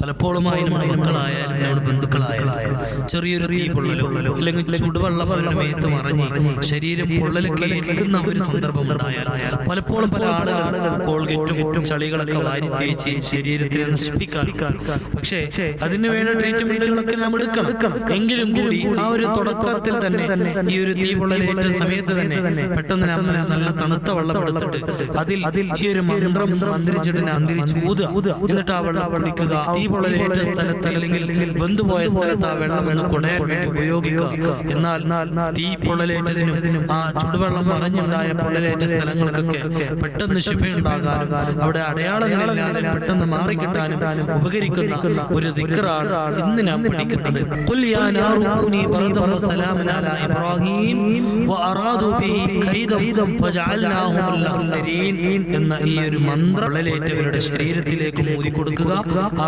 പലപ്പോഴുമായി നമ്മുടെ മക്കളായാലും നമ്മുടെ ബന്ധുക്കളായാലും ചെറിയൊരു തീ പൊള്ളലോ അല്ലെങ്കിൽ ചുടുവെള്ളം അവരുടെ മേത്ത് മറിഞ്ഞ് ശരീരം പൊള്ളലൊക്കെ ഏൽക്കുന്ന ഒരു സന്ദർഭം ഉണ്ടായാൽ പലപ്പോഴും പല ആളുകൾ കോൾഗേറ്റും ചളികളൊക്കെ വാരി തേച്ച് ശരീരത്തിനെ നശിപ്പിക്കാറുണ്ട്. പക്ഷേ അതിന് വേണ്ട ട്രീറ്റ്മെന്റുകളൊക്കെ നാം എടുക്കണം. എങ്കിലും കൂടി ആ ഒരു തുടക്കത്തിൽ തന്നെ ഈ ഒരു തീ പൊള്ളലേറ്റ സമയത്ത് തന്നെ പെട്ടെന്ന് നാം നല്ല തണുത്ത വെള്ളം എടുത്തിട്ട് അതിൽ ഈ ഒരു മന്ത്രം മന്ത്രിച്ചിട്ട് അന്തരിച്ച് ഊതുക. എന്നിട്ട് ആ വെള്ളം കുടിക്കുക. തീ ഏറ്റവും സ്ഥലത്ത് അല്ലെങ്കിൽ വെന്തുപോയ സ്ഥലത്ത് ആ വെള്ളം ഒന്ന് കുടയാൻ വേണ്ടി ഉപയോഗിക്കുക. എന്നാൽ തീ പൊള്ളലേറ്റതിനും ആ ചുടുവെള്ളം മറിഞ്ഞുണ്ടായ പൊള്ളലേറ്റ സ്ഥലങ്ങൾക്കൊക്കെ പെട്ടെന്ന് ശിഫയുണ്ടാകാനും അവിടെ അടയാളങ്ങളില്ലാതെ പെട്ടെന്ന് മാറിക്കിട്ടാനും ഉപകരിക്കുന്ന ഒരു ദിക്കറാണ് ഇന്ന് നാം പഠിക്കുന്നത് എന്ന ഈ ഒരു മന്ത്രം ശരീരത്തിലേക്ക് മൂതി കൊടുക്കുക